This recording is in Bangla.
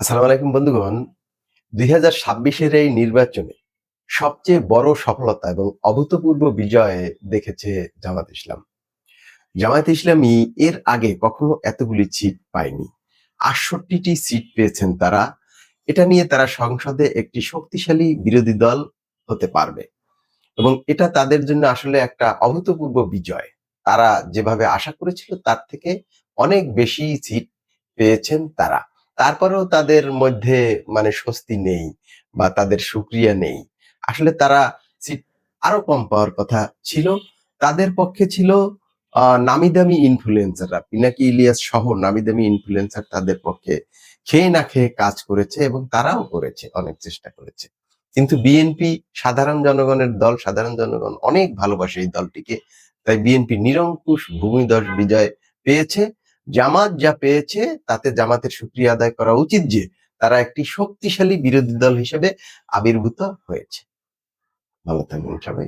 আসসালামু আলাইকুম বন্ধুগণ। দুই হাজার ছাব্বিশের এই নির্বাচনে সবচেয়ে বড় সফলতা এবং অভূতপূর্ব বিজয় দেখেছে জামাত ইসলাম। জামায়াত ইসলামী এর আগে কখনো এতগুলি সিট পায়নি। আটষট্টিটি সিট পেয়েছেন তারা। এটা নিয়ে তারা সংসদে একটি শক্তিশালী বিরোধী দল হতে পারবে। এবং এটা তাদের জন্য আসলে একটা অভূতপূর্ব বিজয়। তারা যেভাবে আশা করেছিল, তার থেকে অনেক বেশি সিট পেয়েছেন তারা। তারপরেও তাদের মধ্যে মানে স্বস্তি নেই বা তাদের সুক্রিয়া নেই। আসলে তারা আরও কম পাওয়ার কথা ছিল। তাদের পক্ষে ছিল নামি দামি ইনফ্লুয়েন্সাররা পিনাকি ইলিয়াস সহ নামি দামি ইনফ্লুয়েন্সার তাদের পক্ষে খেয়ে না খেয়ে কাজ করেছে এবং তারাও করেছে, অনেক চেষ্টা করেছে। কিন্তু বিএনপি সাধারণ জনগণের দল, সাধারণ জনগণ অনেক ভালোবাসে এই দলটিকে। তাই বিএনপি নিরঙ্কুশ ভূমিদশ বিজয় পেয়েছে। জামাত যা পেয়েছে, তাতে জামাতের সুক্রিয়া আদায় করা উচিত যে, তারা একটি শক্তিশালী বিরোধী দল হিসেবে আবির্ভূত হয়েছে ভালো থাকবেন সবাই।